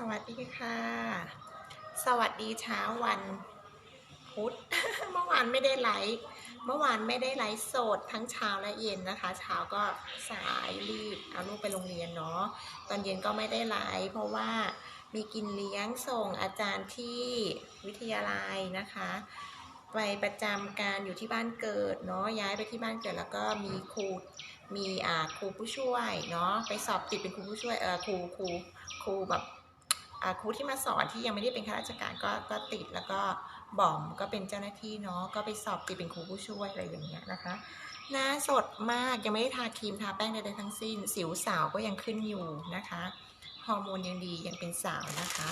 สวัสดีค่ะ สวัสดีเช้าวันพุธ เมื่อวานไม่ได้ไลฟ์เมื่อวานไม่ได้ไลฟ์สดทั้งเช้าและเย็นนะคะ เช้าก็สายรีบเอาลูกไปโรงเรียนเนาะตอนเย็นก็ไม่ได้ไลฟ์เพราะว่ามีกินเลี้ยงส่งอาจารย์ที่วิทยาลัยนะคะ ไปประจำการอยู่ที่บ้านเกิดเนาะย้ายไปที่บ้านเกิดแล้วก็มีครูมีอ่าครูผู้ช่วยเนาะไปสอบติดเป็นครูผู้ช่วยเออครูครูครูแบบ ครูที่มาสอนที่ยังไม่ได้เป็นข้าราชการก็ก็ติดแล้วก็บอมก็เป็นเจ้าหน้าที่เนาะก็ไปสอบติดเป็นครูผู้ช่วยอะไรอย่างเงี้ยนะคะหน้าสดมากยังไม่ได้ทาครีมทาแป้งใดๆทั้งสิ้น สิวสาวก็ยังขึ้นอยู่นะคะฮอร์โมนยังดียังเป็นสาวนะคะ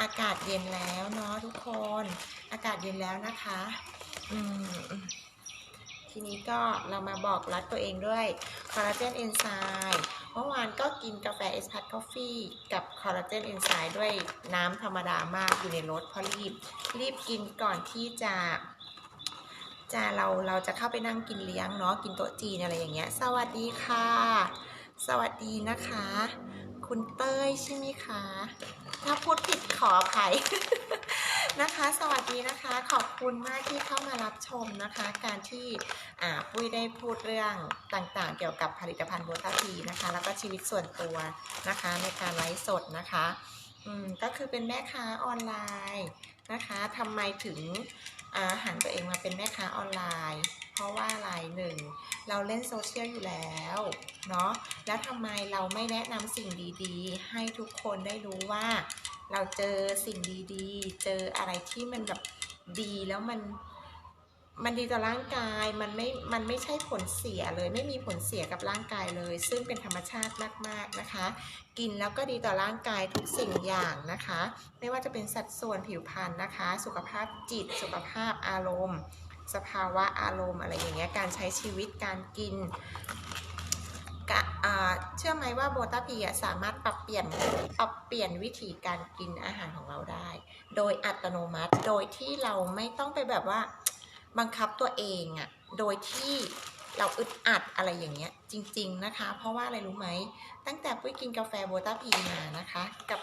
อากาศเย็นแล้วเนาะทุกคน อากาศเย็นแล้วนะคะอืมทีนี้ก็เรามาบอกรักตัวเองด้วยคอลลาเจนเอนไซม์ เมื่อวานก็กินกาแฟเอสพัทกาแฟกับคอลลาเจนเอนไซม์ด้วยน้ำธรรมดามากอยู่ในรถเพราะรีบ รีบกินก่อนที่จะจะเราเราจะเข้าไปนั่งกินเลี้ยงเนาะกินโต๊ะจีนอะไรอย่างเงี้ย สวัสดีค่ะ สวัสดีนะคะ คุณเต้ยใช่ไหมคะ ถ้าพูดผิดขออภัย นะคะ สวัสดีนะคะ ขอบคุณมากที่เข้ามารับชมนะคะ การที่ปุ้ยได้พูดเรื่องต่างๆ เกี่ยวกับผลิตภัณฑ์โบตาพีนะคะ แล้วก็ชีวิตส่วนตัวนะคะ ในการไลฟ์สดนะคะอืมก็คือเป็นแม่ค้าออนไลน์นะคะทำไมถึงหันตัวเองมาเป็นแม่ค้าออนไลน์ เพราะว่าอะไรหนึ่งเราเล่นโซเชียลอยู่แล้วเนาะแล้วทำไมเราไม่แนะนำสิ่งดีๆ ให้ทุกคนได้รู้ว่า เราเจอสิ่งดีๆ เจออะไรที่มันแบบดีแล้วมันมันดีต่อร่างกาย มันไม่ มันไม่ใช่ผลเสียเลย ไม่มีผลเสียกับร่างกายเลย ซึ่งเป็นธรรมชาติมากๆนะคะ กินแล้วก็ดีต่อร่างกายทุกสิ่งอย่างนะคะ ไม่ว่าจะเป็นสัดส่วนผิวพรรณนะคะ สุขภาพจิต สุขภาพอารมณ์ สภาวะอารมณ์อะไรอย่างเงี้ย การใช้ชีวิต การกิน เชื่อไหมว่าโบตาพีสามารถปรับเปลี่ยนปรับเปลี่ยนวิธีการกินอาหารของเราได้ โดยอัตโนมัติโดยที่เราไม่ต้องไปแบบว่าบังคับตัวเองอะโดยที่เราอึดอัดอะไรอย่างเงี้ย จริง ๆนะคะ เพราะว่าอะไรรู้ไหม ตั้งแต่ปุ้ยกินกาแฟโบตาพีมานะคะ กับ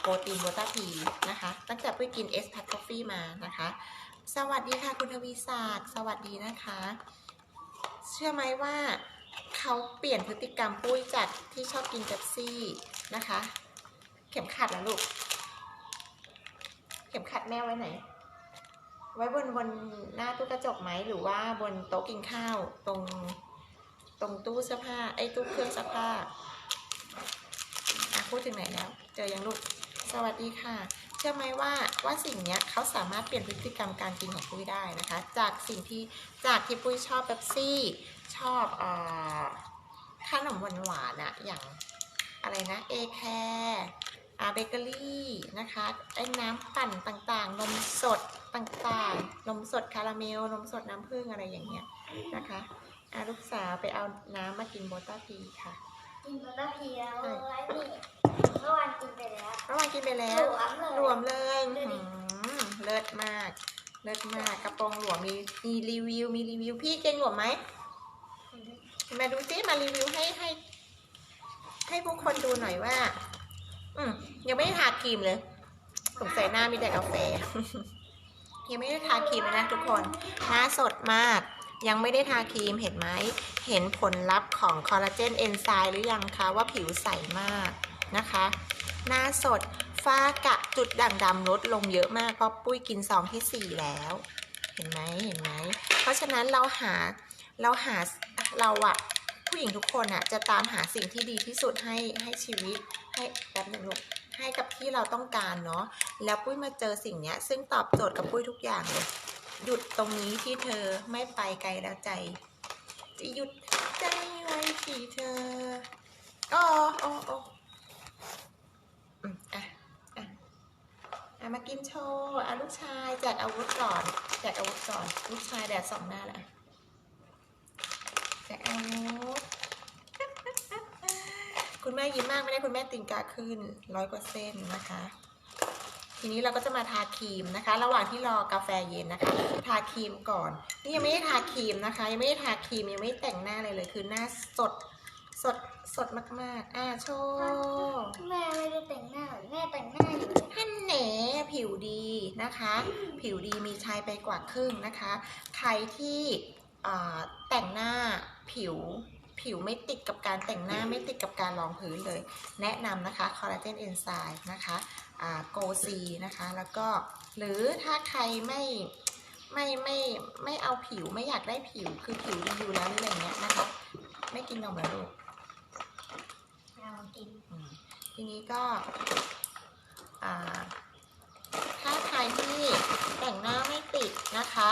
โปรตีนโบตาพีนะคะ ตั้งแต่ปุ้ยกินเอสพัทกาแฟมานะคะ สวัสดีค่ะคุณทวีศักดิ์สวัสดีนะคะ เชื่อไหมว่า เขาเปลี่ยนพฤติกรรมปุ้ยจากที่ชอบกินเป๊ปซี่นะคะ เข็มขัดนะลูก เข็มขัดแม่ไว้ไหน ไว้บนบนหน้าตู้กระจกไหมหรือว่าบนโต๊ะกินข้าวตรงตรงตู้เสื้อผ้าไอ้ตู้เครื่องซักผ้าอะพูดถึงไหนแล้ว เจอยังลูก สวัสดีค่ะ เชื่อไหมว่าว่าสิ่งนี้เขาสามารถเปลี่ยนพฤติกรรมการกินของปุ้ยได้นะคะ จากสิ่งที่จากที่ปุ้ยชอบเป๊ปซี่ชอบเอ่อขนมหวานหวานอะอย่างอะไรนะเอแคร์อาเบเกอรี่นะคะไอ้น้ำปั่นต่างๆ นมสดต่างๆ นมสดคาราเมล นมสดน้ำผึ้งอะไรอย่างเงี้ยนะคะอาลูกสาวไปเอาน้ำมากินโบต้าพีค่ะ กินบะหมี่เพียวไว้นี่เมื่อวานกินไปแล้วเมื่อวานกินไปแล้วหลวมเลยรวมเลยดูดิหืมเลิศมาก เลิศมากกระโปรงหลวมมีมีรีวิว มีรีวิวพี่เก่งหลวมไหมมาดูซิมารีวิวให้ให้ ให้ผู้คนดูหน่อยว่า อืมยังไม่ได้ทาครีมเลยสงสัยหน้ามีแต่กาแฟยังไม่ได้ทาครีมเลยนะทุกคน หน้าสดมาก ยังไม่ได้ทาครีมเห็นไหม เห็นผลลัพธ์ของคอลลาเจนเอนไซม์หรือยังคะ ว่าผิวใสมากนะคะ หน้าสดฝ้ากะจุดด่างดำลดลงเยอะมาก เพราะปุ้ยกินซองที่ 4 แล้ว เห็นไหมเห็นไหม เพราะฉะนั้นเราหาเราหาเราอะผู้หญิงทุกคนอะจะตามหาสิ่งที่ดีที่สุดให้ให้ชีวิตให้แป๊บหนึงลูกให้กับที่เราต้องการเนาะแล้วปุ้ยมาเจอสิ่งเนี้ย ซึ่งตอบโจทย์กับปุ้ยทุกอย่างเลย หยุดตรงนี้ที่เธอไม่ไปไกลแล้วใจ จะหยุดใจไว้ที่เธอโอ้โอ้โอ้อืมอะอะอะมากินโชว์อะลูกชายแจกอาวุธก่อนแจกอาวุธก่อน ลูกชายแดดสองหน้าแหล้วแจกอาวุธคุณแม่ยิ้มมากไม่ได้คุณแม่ติงกาขึ้นร้อยกว่าเส้นนะคะ ทีนี้เราก็จะมาทาครีมนะคะ ระหว่างที่รอกาแฟเย็นนะคะ ทาครีมก่อน นี่ยังไม่ได้ทาครีมนะคะ ยังไม่ได้ทาครีมยังไม่ได้แต่งหน้าเลยเลย คือหน้าสดสดสดมากๆ อ่าโชว์แม่ไม่ได้แต่งหน้าแม่แต่งผิวดีนะคะ ผิวดีมีชายไปกว่าครึ่งนะคะ ใครที่อ่าแต่งหน้าผิว ผิวไม่ติดกับการแต่งหน้าไม่ติดกับการรองพื้นเลย แนะนำนะคะคอลลาเจนเอนไซม์นะคะโกซีนะคะ แล้วก็หรือถ้าใครไม่ไม่ไม่ไม่เอาผิวไม่อยากได้ผิวคือผิวดีอยู่แล้วหรืออะไรเงี้ยนะคะ ไม่กินนมเหรอลูกเรากินอืมทีนี้ก็อ่าถ้าใครที่แต่งหน้าไม่ติดนะคะ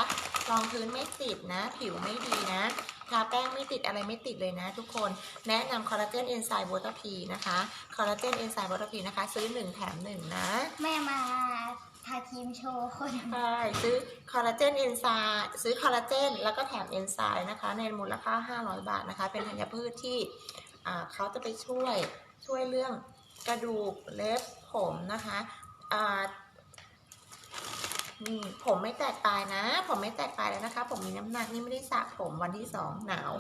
รองพื้นไม่ติดนะ ผิวไม่ดีนะทาแป้งไม่ติดอะไรไม่ติดเลยนะทุกคน แนะนำคอลลาเจนเอนไซม์วอเตอร์พีนะคะ คอลลาเจนเอนไซม์วอเตอร์พีนะคะ ซื้อ 1 แถม 1 นะ แม่มาทาครีมโชว์คนใช่ซื้อคอลลาเจนเอนไซม์ซื้อคอลลาเจนแล้วก็แถมเอนไซม์นะคะ ในมูลค่า 500 บาทนะคะ เป็นธัญพืชที่อ่าเขาจะไปช่วยช่วยเรื่องกระดูกเล็บผมนะคะอ่า นี่ผมไม่แตกปลายนะ ผมไม่แตกปลายเลยนะคะ ผมมีน้ำหนักนี่ไม่ได้สระผมวันที่สองหนาว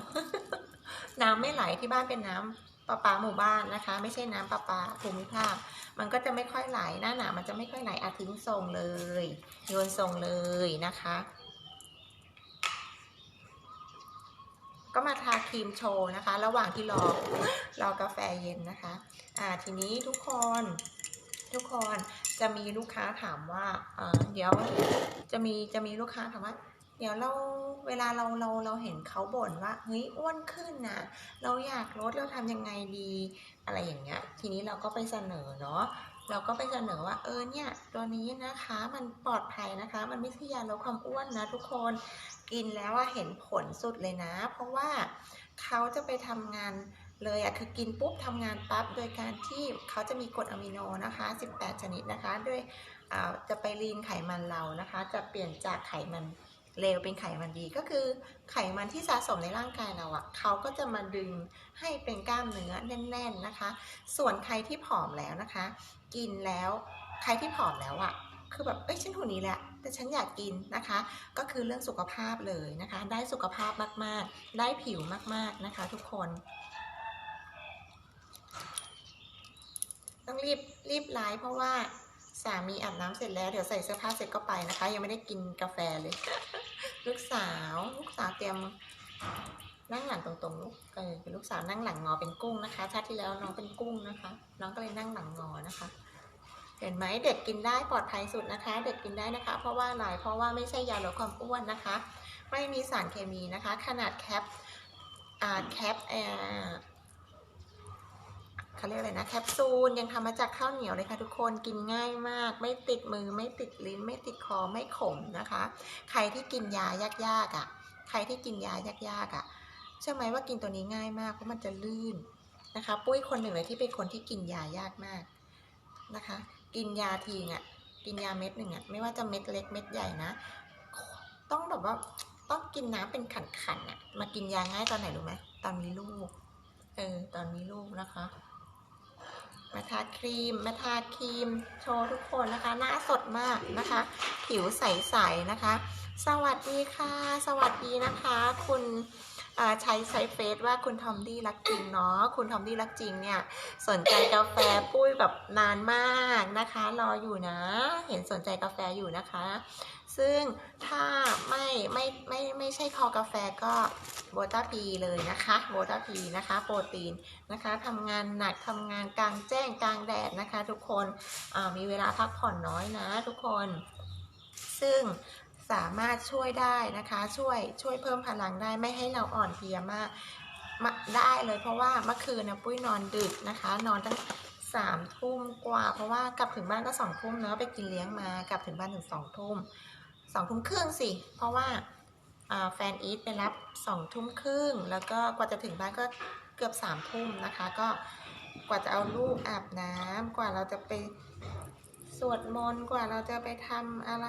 น้ำไม่ไหลที่บ้านเป็นน้ำประปาหมู่บ้านนะคะ ไม่ใช่น้ำประปาภูมิภาค มันก็จะไม่ค่อยไหลหน้าหนาวมันจะไม่ค่อยไหลอาทิ้งทรงเลยโยนทรงเลยนะคะ ก็มาทาครีมโชว์นะคะ ระหว่างที่รอรอกาแฟเย็นนะคะ อ่าทีนี้ทุกคน ทุกคนจะมีลูกค้าถามว่าเดี๋ยวจะมีจะมีลูกค้าถามว่า เดี๋ยวเราเวลาเราเราเราเห็นเขาบ่นว่าเฮ้ยอ้วนขึ้นนะเราอยากลดเราทำยังไงดี อะไรอย่างเงี้ย ทีนี้เราก็ไปเสนอเนาะเราก็ไปเสนอว่าเออเนี่ยตัวนี้นะคะมันปลอดภัยนะคะ มันไม่ใช่ยาลดความอ้วนนะทุกคนกินแล้วเห็นผลสุดเลยนะ เพราะว่าเขาจะไปทำงาน เลยอะคือกินปุ๊บทำงานปั๊บโดยการที่เขาจะมีกรดอะมิโนนะคะ 18 ชนิดนะคะด้วยจะไปลีนไขมันเรานะคะ จะเปลี่ยนจากไขมันเลวเป็นไขมันดีก็คือไขมันที่สะสมในร่างกายเราอะเขาก็จะมาดึงให้เป็นกล้ามเนื้อแน่น ๆนะคะ ส่วนใครที่ผอมแล้วนะคะ กินแล้วใครที่ผอมแล้วอะคือแบบเอ้ยฉันหุ่นนี้แหละ แต่ฉันอยากกินนะคะ ก็คือเรื่องสุขภาพเลยนะคะ ได้สุขภาพมากๆ ได้ผิวมากๆนะคะ ทุกคน ต้องรีบรีบไลฟ์เพราะว่าสามีอาบน้ำเสร็จแล้วเดี๋ยวใส่เสื้อผ้าเสร็จก็ไปนะคะ ยังไม่ได้กินกาแฟเลย ลูกสาวลูกสาวเตรียมนั่งหลังตรงๆลูกเออเป็นลูกสาวนั่งหลังงอเป็นกุ้งนะคะชาติที่แล้วน้องเป็นกุ้งนะคะ น้องก็เลยนั่งหลังงอนะคะ เห็นไหมเด็กกินได้ปลอดภัยสุดนะคะ เด็กกินได้นะคะ เพราะว่าอะไรเพราะว่าไม่ใช่ยาลดความอ้วนนะคะ ไม่มีสารเคมีนะคะ ขนาดแคปอ่าแคปเอ่อ เขาเรียกอะไรนะแคปซูลยังทำมาจากข้าวเหนียวเลยค่ะทุกคนกินง่ายมาก ไม่ติดมือไม่ติดลิ้น ไม่ติดคอไม่ขมนะคะ ใครที่กินยายากๆอะ ใครที่กินยายากๆอะเชื่อไหมว่ากินตัวนี้ง่ายมากเพราะมันจะลื่นนะคะ ปุ้ยคนหนึ่งเลยที่เป็นคนที่กินยายากมากนะคะ กินยาทีอะกินยาเม็ดหนึ่งอะไม่ว่าจะเม็ดเล็กเม็ดใหญ่นะ ต้องแบบว่าต้องกินน้ำเป็นขันๆอะมากินยาง่ายตอนไหนรู้ไหมตอนมีลูกเออตอนมีลูกนะคะ ทาครีม มาทาครีม โชว์ทุกคนนะคะ หน้าสดมากนะคะ ผิวใสๆนะคะ สวัสดีค่ะ สวัสดีนะคะ คุณ ใช้ใช้เฟซว่าคุณทอมดี้รักจริงเนาะคุณทอมดี้รักจริงเนี่ยสนใจกาแฟปุ้ยแบบนานมากนะคะ รออยู่นะ เห็นสนใจกาแฟอยู่นะคะ ซึ่งถ้าไม่ไม่ไม่ไม่ใช่คอกาแฟก็โบต้าพีเลยนะคะโบต้าพีนะคะโปรตีนนะคะทำงานหนักทำงานกลางแจ้งกลางแดดนะคะ ทุกคนมีเวลาพักผ่อนน้อยนะทุกคน ซึ่ง สามารถช่วยได้นะคะ ช่วยช่วยเพิ่มพลังได้ไม่ให้เราอ่อนเพลียมากมาได้เลยเพราะว่าเมื่อคืนนะปุ้ยนอนดึกนะคะ นอนตั้งสามทุ่มกว่า เพราะว่ากลับถึงบ้านก็สองทุ่มเนาะไปกินเลี้ยงมากลับถึงบ้านถึงสองทุ่มสองทุ่มครึ่งสิเพราะว่าอ่าแฟนอีทไปรับสองทุ่มครึ่งแล้วก็กว่าจะถึงบ้านก็เกือบสามทุ่มนะคะ ก็กว่าจะเอาลูกอาบน้ำกว่าเราจะไป สวดมนต์กว่าเราจะไปทำอะไร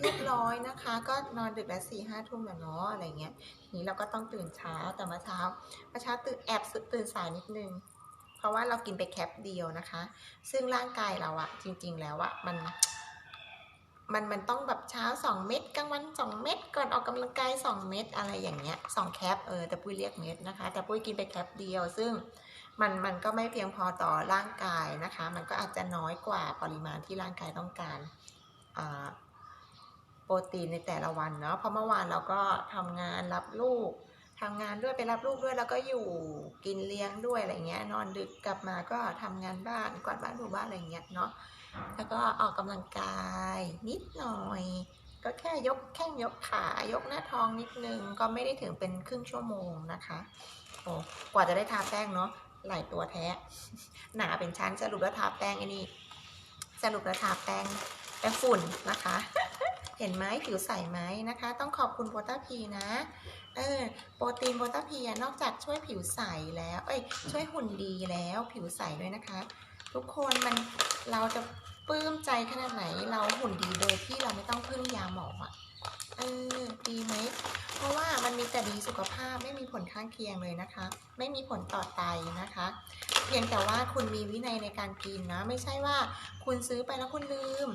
เรียบร้อยนะคะ ก็นอนดึกแล้วสี่ห้าทุ่มแล้วเนาะอะไรเงี้ยนี้เราก็ต้องตื่นเช้าแต่มาเช้ามาเช้าตื่นแอบตื่นสายนิดนึง เพราะว่าเรากินไปแคปเดียวนะคะ ซึ่งร่างกายเราอะจริง ๆ แล้วอะมันมันมันต้องแบบเช้า 2 เม็ดกลางวัน 2 เม็ดก่อนออกกำลังกาย 2 เม็ดอะไรอย่างเงี้ย2แคปเออแต่ปุ้ยเรียกเม็ดนะคะ แต่ปุ้ยกินไปแคปเดียว ซึ่ง มันมันก็ไม่เพียงพอต่อร่างกายนะคะ มันก็อาจจะน้อยกว่าปริมาณที่ร่างกายต้องการโปรตีนในแต่ละวันเนาะเพราะเมื่อวานเราก็ทำงานรับลูกทำงานด้วยไปรับลูกด้วยแล้วก็อยู่กินเลี้ยงด้วยอะไรเงี้ย นอนดึกกลับมาก็ทำงานบ้านกวาดบ้านถูบ้านอะไรเงี้ยเนาะแล้วก็ออกกำลังกายนิดหน่อย ก็แค่ยกแข้งยกขายกหน้าท้องนิดนึงก็ไม่ได้ถึงเป็นครึ่งชั่วโมงนะคะโอ้กว่าจะได้ทาแป้งเนาะ หลายตัวแท้ หนาเป็นชั้นสรุปแล้วทาแป้งไอ้นี่ สรุปแล้วทาแป้งแป้งฝุ่นนะคะ เห็นไหมผิวใสไหมนะคะ ต้องขอบคุณโบต้าพีนะ เออ โปรตีนโบต้าพีนอกจากช่วยผิวใสแล้ว เอ้ย ช่วยหุ่นดีแล้วผิวใสด้วยนะคะ ทุกคนมันเราจะปลื้มใจขนาดไหนเราหุ่นดีโดยที่เราไม่ต้องพึ่งยาหมออะ เออดีไหม เพราะว่ามันมีแต่ดีสุขภาพไม่มีผลข้างเคียงเลยนะคะ ไม่มีผลต่อไตนะคะ เพียงแต่ว่าคุณมีวินัยในการกินนะ ไม่ใช่ว่าคุณซื้อไปแล้วคุณลืม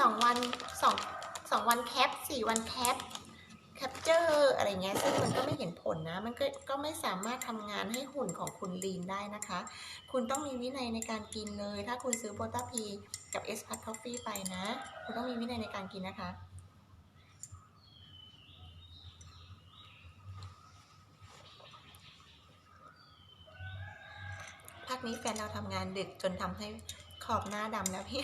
สองวันสองสองวันแคปสี่วันแคปแคปเจอร์อะไรเงี้ยซึ่งมันก็ไม่เห็นผลนะ มันก็ก็ไม่สามารถทำงานให้หุ่นของคุณลีนได้นะคะ คุณต้องมีวินัยในการกินเลย ถ้าคุณซื้อโบตาพีกับเอสพัทคอฟฟี่ไปนะ คุณต้องมีวินัยในการกินนะคะ พักนี้แฟนเราทำงานดึกจนทำให้ขอบหน้าดำแล้วพี่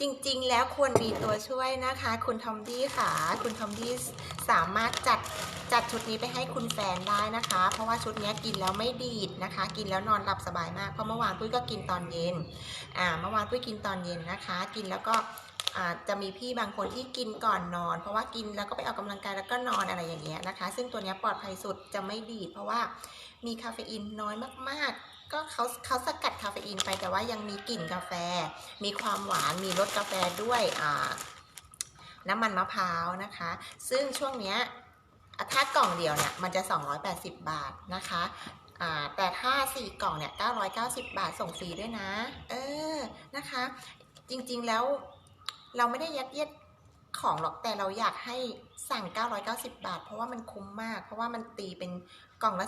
จริงๆ แล้วควรมีตัวช่วยนะคะ คุณทอมดี้ค่ะ คุณทอมดี้สามารถจัดจัดชุดนี้ไปให้คุณแฟนได้นะคะ เพราะว่าชุดนี้กินแล้วไม่ดีดนะคะ กินแล้วนอนหลับสบายมาก เพราะเมื่อวานปุ้ยก็กินตอนเย็น อ่า เมื่อวานปุ้ยกินตอนเย็นนะคะ กินแล้วก็อาจะมีพี่บางคนที่กินก่อนนอน เพราะว่ากินแล้วก็ไปออกกำลังกายแล้วก็นอนอะไรอย่างเงี้ยนะคะ ซึ่งตัวนี้ปลอดภัยสุดจะไม่ดีด เพราะว่า มีคาเฟอีนน้อยมากๆ ก็เขาเขาสกัดคาเฟอีนไปแต่ว่ายังมีกลิ่นกาแฟ มีความหวานมีรสกาแฟด้วยน้ำมันมะพร้าวนะคะ ซึ่งช่วงเนี้ยถ้ากล่องเดียวเนี่ยมันจะ 280 บาทนะคะแต่ถ้า 4 กล่องเนี่ย990 บาทส่งฟรีด้วยนะ เออนะคะ จริงๆแล้วเราไม่ได้ยัดเยียด ของหรอกแต่เราอยากให้สั่ง 990 บาท เพราะว่ามันคุ้มมาก เพราะว่ามันตีเป็นกล่องละ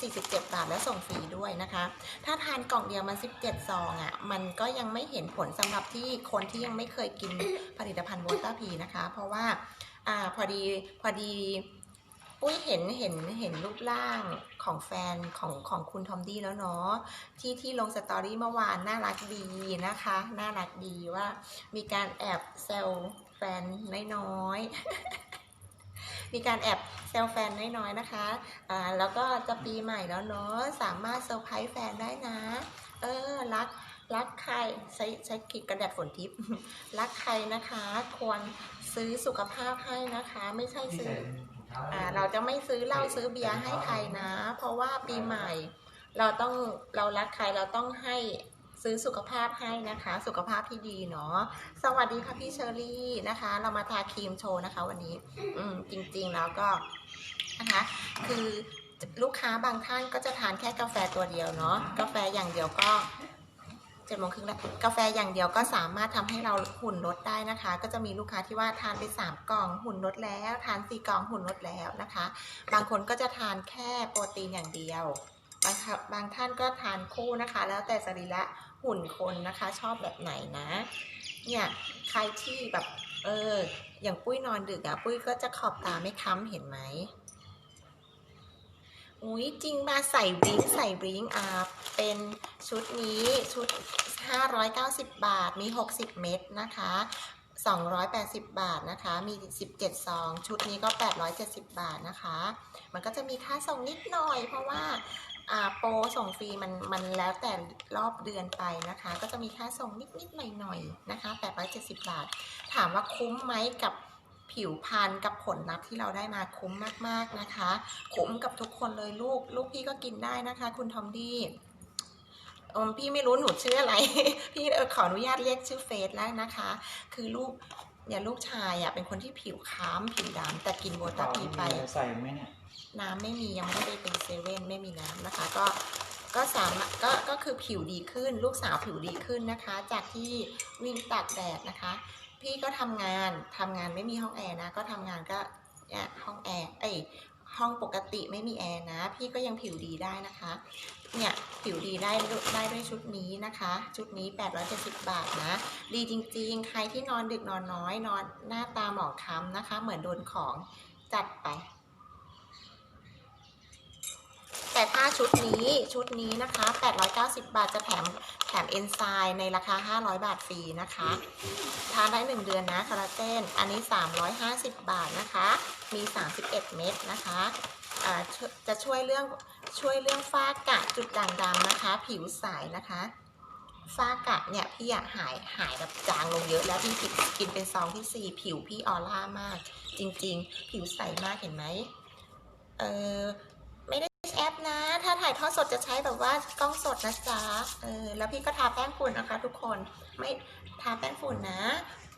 247 บาทแล้วส่งฟรีด้วยนะคะ ถ้าทานกล่องเดียวมัน 17 ซองอะ่ะมันก็ยังไม่เห็นผลสำหรับที่คนที่ยังไม่เคยกินผลิตภัณฑ์วอเตอร์พีนะคะ เพราะว่าอ่าพอดีพอดีอุ้ยเห็นเห็นเห็นรูปร่างของแฟนของของคุณทอมดี้แล้วเนาะที่ที่ลงสตอรี่เมื่อวานน่ารักดีนะคะ น่ารักดีว่ามีการแอบแซว แฟนน้อยๆ มีการแอบแซวแฟนน้อยๆนะคะอ่าแล้วก็จะปีใหม่แล้วเนาะสามารถเซอร์ไพรส์แฟนได้นะ เออรักรักใครใช้ใช้กิกกระดาษฝนทิพย์รักใครนะคะ ควรซื้อสุขภาพให้นะคะ ไม่ใช่ซื้ออ่าเราจะไม่ซื้อเหล้าซื้อเบียร์ให้ใครนะ เพราะว่าปีใหม่เราต้องเรารักใครเราต้องให้ ซื้อสุขภาพให้นะคะ สุขภาพที่ดีเนาะสวัสดีค่ะพี่เชอรี่นะคะ เรามาทาครีมโชว์นะคะ วันนี้ อืมจริงๆแล้วก็นะคะ คือลูกค้าบางท่านก็จะทานแค่กาแฟตัวเดียวเนาะกาแฟอย่างเดียวก็เจ็ดโมงครึ่งแล้วกาแฟอย่างเดียวก็สามารถทำให้เราหุ่นลดได้นะคะ ก็จะมีลูกค้าที่ว่าทานไปสามกล่องหุ่นลดแล้ว ทานสี่กล่องหุ่นลดแล้วนะคะ บางคนก็จะทานแค่โปรตีนอย่างเดียว บางท่าบางท่านก็ทานคู่นะคะ แล้วแต่สรีระ หุ่นคนนะคะ ชอบแบบไหนนะ เนี่ยใครที่แบบเออ อย่างปุ้ยนอนดึกอะปุ้ยก็จะขอบตาไม่ค้ำเห็นไหมอุ้ยจริงมาใส่บลิงใส่บลิงอ่าเป็นชุดนี้ชุด 590 บาทมี 60 เม็ดนะคะ 280 บาทนะคะ มี 17 ซอง ชุดนี้ก็ 870 บาทนะคะ มันก็จะมีค่าส่งนิดหน่อย เพราะว่า โปรส่งฟรีมันมันแล้วแต่รอบเดือนไปนะคะ ก็จะมีค่าส่งนิดนิดหน่อยหน่อยๆนะคะ870 บาท ถามว่าคุ้มไหมกับผิวพรรณกับผลลัพธ์ที่เราได้มาคุ้มมากๆนะคะ คุ้มกับทุกคนเลยลูกลูกพี่ก็กินได้นะคะ คุณทอมดี้อมพี่ไม่รู้หนูชื่ออะไร พี่ขออนุญาตเรียกชื่อเฟซแล้วนะคะ คือลูกเนี่ยลูกชายอะเป็นคนที่ผิวค้ำผิวดำแต่กินโบตาพีไปใส่ไหมเนี่ย น้ำไม่มียังไม่ได้เป็นเซเว่นไม่มีน้ำนะคะ ก็ก็สามารถก็ก็คือผิวดีขึ้น ลูกสาวผิวดีขึ้นนะคะ จากที่วิ่งตากแดดนะคะ พี่ก็ทำงานทำงานไม่มีห้องแอร์นะ ก็ทำงานก็เนี่ยห้องแอร์เอ้ยห้องปกติไม่มีแอร์นะ พี่ก็ยังผิวดีได้นะคะ เนี่ยผิวดีได้ได้ด้วยชุดนี้นะคะ ชุดนี้ 870 บาทนะ ดีจริง ๆ ใครที่นอนดึกนอนน้อยนอนหน้าตาหมองคล้ำนะคะ เหมือนโดนของจัดไป แต่ถ้าชุดนี้ชุดนี้นะคะ 890 บาทจะแถมแถมเอนไซม์ในราคา 500 บาทฟรีนะคะ ทานได้ 1 เดือนนะคอลลาเจนอันนี้ 350 บาทนะคะ มี 31 เม็ดนะคะอ่าช่วยจะช่วยเรื่องช่วยเรื่องฝ้ากระจุดด่างดำนะคะ ผิวใสนะคะฝ้ากระเนี่ยพี่อยากหายหายแบบจางลงเยอะแล้วพี่กินกินเป็นซองที่4ผิวพี่ออร่ามาก จริง ๆ ผิวใสมากเห็นไหมเออ ปนะ ถ้าถ่ายทอดสดจะใช้แบบว่ากล้องสดนะจ๊ะ เออ แล้วพี่ก็ทาแป้งฝุ่นนะคะ ทุกคน ไม่ทาแป้งฝุ่นนะ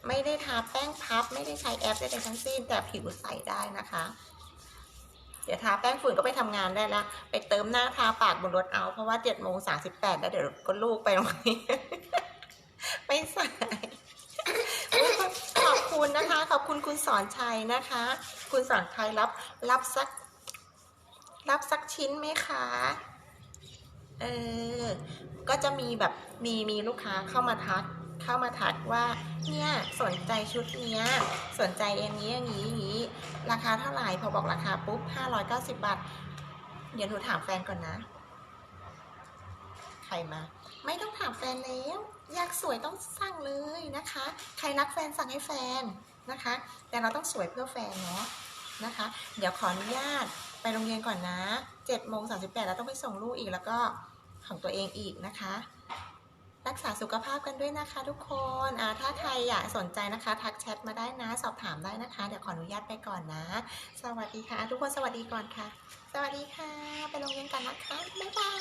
ไม่ได้ทาแป้งพับ ไม่ได้ใช้แอปใดๆทั้งสิ้น แต่ผิวใสได้นะคะ เดี๋ยวทาแป้งฝุ่นก็ไปทำงานได้แล้วไปเติมหน้าทาปากบนรถเอา เพราะว่าเจ็ดโมงสาสิบแปดแล้วเดี๋ยวก็ลูกไปโรงเรียนไม่สายขอบคุณนะคะ ขอบคุณคุณสอนชัยนะคะ คุณสอนชัยรับรับสัก รับสักชิ้นไหมคะ เออ ก็จะมีแบบมีมีลูกค้าเข้ามาทักเข้ามาทักว่าเนี่ยสนใจชุดเนี้ยสนใจอย่างนี้อย่างนี้อย่างนี้ ราคาเท่าไหร่พอบอกราคาปุ๊บ590 บาท เดี๋ยวหนูถามแฟนก่อนนะ ใครมา ไม่ต้องถามแฟนแล้วอยากสวยต้องสั่งเลยนะคะ ใครรักแฟนสั่งให้แฟนนะคะ แต่เราต้องสวยเพื่อแฟนเนาะนะคะ เดี๋ยวขออนุญาต ไปโรงเรียนก่อนนะ7โมงสาแล้วต้องไปส่งลูกอีกแล้วก็ของตัวเองอีกนะคะ รักษาสุขภาพกันด้วยนะคะทุกคนอ่าถ้าใครอยากสนใจนะคะ ทักแชทมาได้นะ สอบถามได้นะคะ เดี๋ยวขออนุญาตไปก่อนนะ สวัสดีค่ะ ทุกคนสวัสดีก่อนค่ะ สวัสดีค่ะ ไปโรงเรียนกันนะคะ บ๊ายบาย